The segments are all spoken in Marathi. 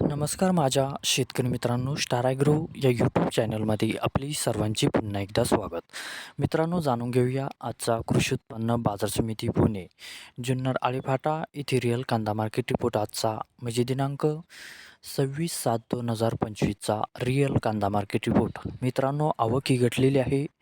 नमस्कार माझ्या शेतकरी मित्रांनो स्टार ॲग्रो या यूट्यूब चॅनलमध्ये आपली सर्वांची पुन्हा एकदा स्वागत. मित्रांनो जाणून घेऊया आजचा कृषी उत्पन्न बाजार समिती पुणे. जुन्नर आळीफाटा इथे रिअल कांदा मार्केट रिपोर्ट आजचा म्हणजे दिनांक सव्वीस सात दोन हजार पंचवीसचा रिअल कांदा मार्केट रिपोर्ट मित्रांनो आवक ही घटलेली आहे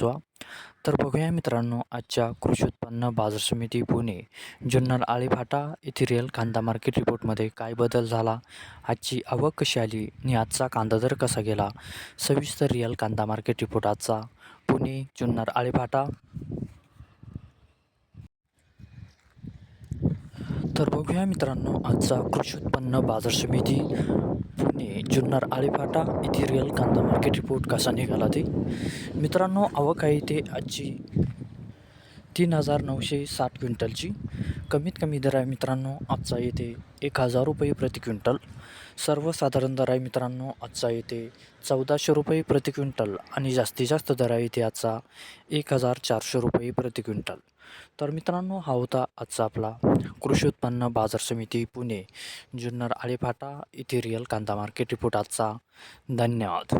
पोहोचवा तर बघूया मित्रांनो आजच्या कृषी उत्पन्न बाजार समिती पुणे जुन्नर आळीफाटा इथिरियल कांदा मार्केट रिपोर्टमध्ये काय बदल झाला? आजची आवक कशी आली आणि आजचा कांदा दर कसा गेला? सविस्तर रिअल कांदा मार्केट रिपोर्ट आजचा. पुणे जुन्नर आळीफाटा तर बघूया मित्रांनो आजचा कृषी उत्पन्न बाजार समिती पुणे जुन्नर आळीपाटा येथे रिअल कांदा मार्केट रिपोर्ट कसा निघाला ते? मित्रांनो आवक आहे ते आजची. तीन हजार नऊशे साठ क्विंटलची. कमीत कमी दर आहे मित्रांनो आजचा येते एक हजार रुपये प्रति क्विंटल. सर्वसाधारण दर आहे मित्रांनो आजचा येते चौदाशे रुपये प्रति क्विंटल आणि जास्तीत जास्त दर आहे येते आजचा एक हजार चारशे रुपये प्रति क्विंटल. तर मित्रांनो हा होता आजचा आपला कृषी उत्पन्न बाजार समिती पुणे जुन्नर आळेफाटा इथे रिअल कांदा मार्केट रिपोर्ट आजचा. धन्यवाद.